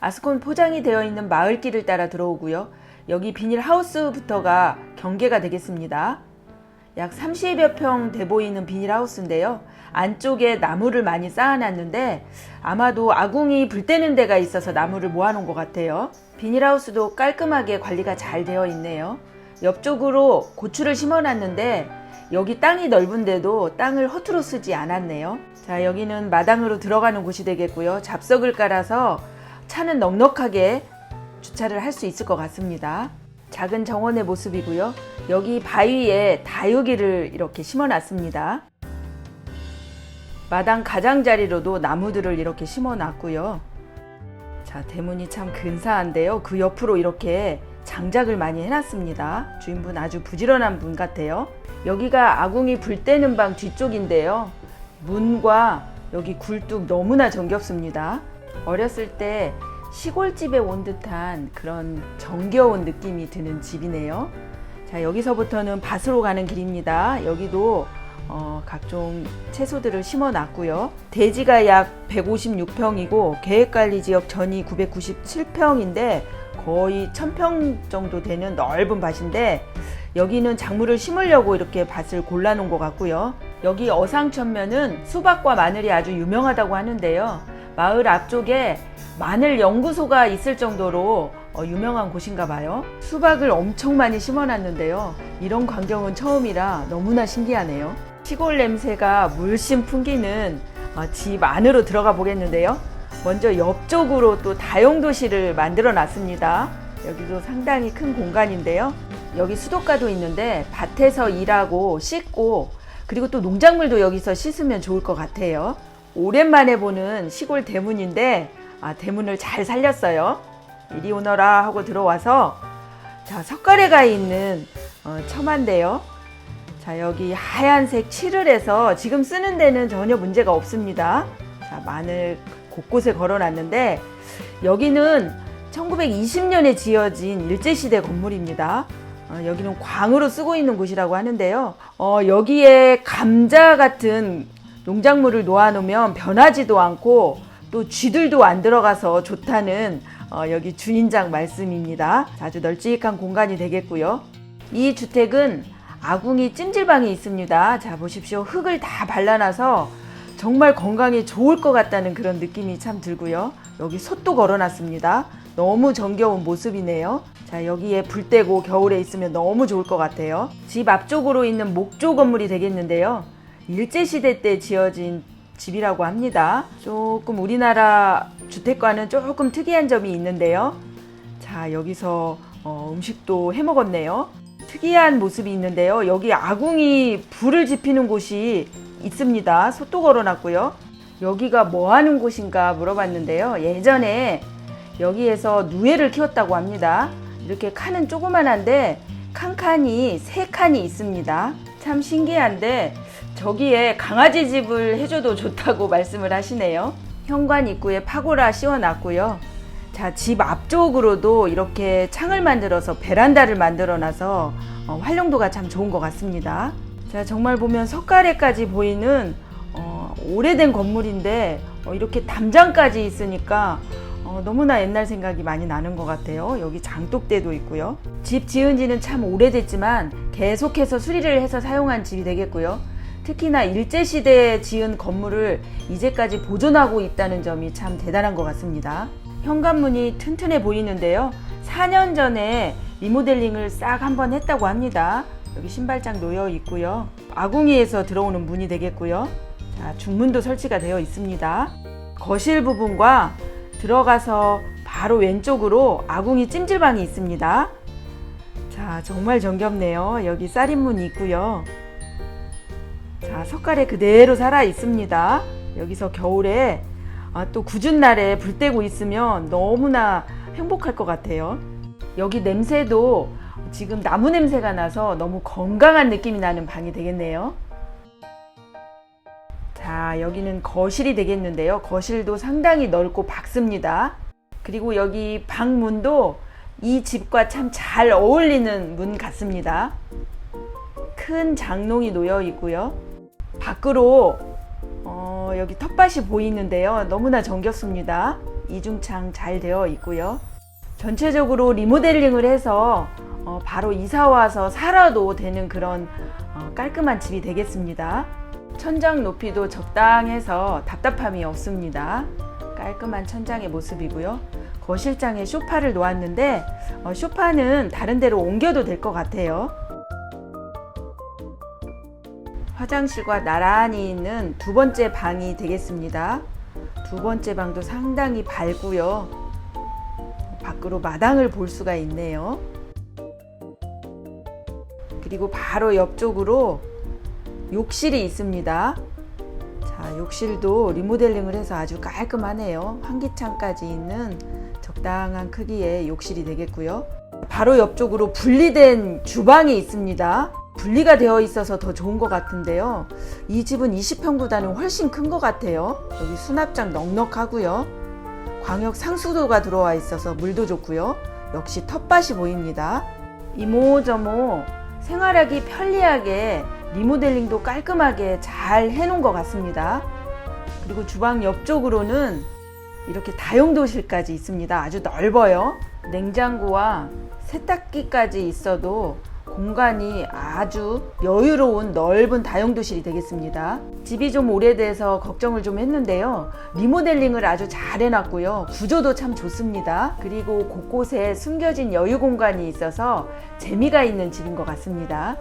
아스콘 포장이 되어 있는 마을길을 따라 들어오고요. 여기 비닐 하우스부터가 경계가 되겠습니다. 약 30여 평 돼 보이는 비닐 하우스인데요. 안쪽에 나무를 많이 쌓아놨는데 아마도 아궁이 불 때는 데가 있어서 나무를 모아놓은 것 같아요. 비닐 하우스도 깔끔하게 관리가 잘 되어 있네요. 옆쪽으로 고추를 심어놨는데 여기 땅이 넓은데도 땅을 허투루 쓰지 않았네요. 자, 여기는 마당으로 들어가는 곳이 되겠고요. 잡석을 깔아서 차는 넉넉하게 주차를 할 수 있을 것 같습니다. 작은 정원의 모습이고요. 여기 바위에 다육이를 이렇게 심어 놨습니다. 마당 가장자리로도 나무들을 이렇게 심어 놨고요. 자, 대문이 참 근사한데요. 그 옆으로 이렇게 장작을 많이 해놨습니다. 주인분 아주 부지런한 분 같아요. 여기가 아궁이 불 때는 방 뒤쪽인데요. 문과 여기 굴뚝 너무나 정겹습니다. 어렸을 때 시골집에 온 듯한 그런 정겨운 느낌이 드는 집이네요. 자, 여기서부터는 밭으로 가는 길입니다. 여기도 어, 각종 채소들을 심어 놨고요. 대지가 약 156평이고 계획관리 지역 전이 997평인데 거의 1000평 정도 되는 넓은 밭인데 여기는 작물을 심으려고 이렇게 밭을 골라 놓은 것 같고요. 여기 어상천면은 수박과 마늘이 아주 유명하다고 하는데요. 마을 앞쪽에 마늘 연구소가 있을 정도로 어, 유명한 곳인가 봐요. 수박을 엄청 많이 심어놨는데요. 이런 광경은 처음이라 너무나 신기하네요. 시골 냄새가 물씬 풍기는 어, 집 안으로 들어가 보겠는데요. 먼저 옆쪽으로 또 다용도실을 만들어 놨습니다. 여기도 상당히 큰 공간인데요. 여기 수도가도 있는데 밭에서 일하고 씻고 그리고 또 농작물도 여기서 씻으면 좋을 것 같아요. 오랜만에 보는 시골 대문인데 아, 대문을 잘 살렸어요. 이리 오너라 하고 들어와서 자 석가래가 있는 어, 처마인데요. 자 여기 하얀색 칠을 해서 지금 쓰는 데는 전혀 문제가 없습니다. 자 마늘 곳곳에 걸어놨는데 여기는 1920년에 지어진 일제시대 건물입니다. 어, 여기는 광으로 쓰고 있는 곳이라고 하는데요. 어, 여기에 감자 같은 농작물을 놓아놓으면 변하지도 않고 또 쥐들도 안 들어가서 좋다는 어, 여기 주인장 말씀입니다. 아주 널찍한 공간이 되겠고요. 이 주택은 아궁이 찜질방이 있습니다. 자 보십시오. 흙을 다 발라놔서 정말 건강에 좋을 것 같다는 그런 느낌이 참 들고요. 여기 솥도 걸어놨습니다. 너무 정겨운 모습이네요. 자, 여기에 불 떼고 겨울에 있으면 너무 좋을 것 같아요. 집 앞쪽으로 있는 목조 건물이 되겠는데요. 일제시대 때 지어진 집이라고 합니다. 조금 우리나라 주택과는 조금 특이한 점이 있는데요. 자, 여기서 어, 음식도 해 먹었네요. 특이한 모습이 있는데요. 여기 아궁이 불을 지피는 곳이 있습니다. 솥도 걸어 놨고요. 여기가 뭐 하는 곳인가 물어봤는데요. 예전에 여기에서 누에를 키웠다고 합니다. 이렇게 칸은 조그만한데 칸칸이 세 칸이 있습니다. 참 신기한데 저기에 강아지 집을 해줘도 좋다고 말씀을 하시네요. 현관 입구에 파고라 씌워놨고요. 자, 집 앞쪽으로도 이렇게 창을 만들어서 베란다를 만들어 놔서 어, 활용도가 참 좋은 것 같습니다. 자, 정말 보면 석가래까지 보이는 어, 오래된 건물인데 어, 이렇게 담장까지 있으니까 어, 너무나 옛날 생각이 많이 나는 것 같아요. 여기 장독대도 있고요. 집 지은 지는 참 오래됐지만 계속해서 수리를 해서 사용한 집이 되겠고요. 특히나 일제시대에 지은 건물을 이제까지 보존하고 있다는 점이 참 대단한 것 같습니다. 현관문이 튼튼해 보이는데요. 4년 전에 리모델링을 싹 한번 했다고 합니다. 여기 신발장 놓여 있고요. 아궁이에서 들어오는 문이 되겠고요. 자, 중문도 설치가 되어 있습니다. 거실 부분과 들어가서 바로 왼쪽으로 아궁이 찜질방이 있습니다. 자, 정말 정겹네요. 여기 쌀인문이 있고요. 자, 석가래 그대로 살아 있습니다. 여기서 겨울에 아, 또 굳은 날에 불 떼고 있으면 너무나 행복할 것 같아요. 여기 냄새도 지금 나무 냄새가 나서 너무 건강한 느낌이 나는 방이 되겠네요. 자, 여기는 거실이 되겠는데요. 거실도 상당히 넓고 밝습니다. 그리고 여기 방문도 이 집과 참 잘 어울리는 문 같습니다. 큰 장롱이 놓여 있고요. 밖으로 어, 여기 텃밭이 보이는데요. 너무나 정겹습니다. 이중창 잘 되어 있고요. 전체적으로 리모델링을 해서 어, 바로 이사 와서 살아도 되는 그런 어, 깔끔한 집이 되겠습니다. 천장 높이도 적당해서 답답함이 없습니다. 깔끔한 천장의 모습이고요. 거실장에 소파를 놓았는데 어, 소파는 다른 데로 옮겨도 될 것 같아요. 화장실과 나란히 있는 두 번째 방이 되겠습니다. 두 번째 방도 상당히 밝고요. 밖으로 마당을 볼 수가 있네요. 그리고 바로 옆쪽으로 욕실이 있습니다. 자, 욕실도 리모델링을 해서 아주 깔끔하네요. 환기창까지 있는 적당한 크기의 욕실이 되겠고요. 바로 옆쪽으로 분리된 주방이 있습니다. 분리가 되어 있어서 더 좋은 것 같은데요. 이 집은 20평 보다는 훨씬 큰 것 같아요. 여기 수납장 넉넉하고요. 광역 상수도가 들어와 있어서 물도 좋고요. 역시 텃밭이 보입니다. 이모저모 생활하기 편리하게 리모델링도 깔끔하게 잘 해놓은 것 같습니다. 그리고 주방 옆쪽으로는 이렇게 다용도실까지 있습니다. 아주 넓어요. 냉장고와 세탁기까지 있어도 공간이 아주 여유로운 넓은 다용도실이 되겠습니다. 집이 좀 오래돼서 걱정을 좀 했는데요. 리모델링을 아주 잘 해놨고요. 구조도 참 좋습니다. 그리고 곳곳에 숨겨진 여유 공간이 있어서 재미가 있는 집인 것 같습니다.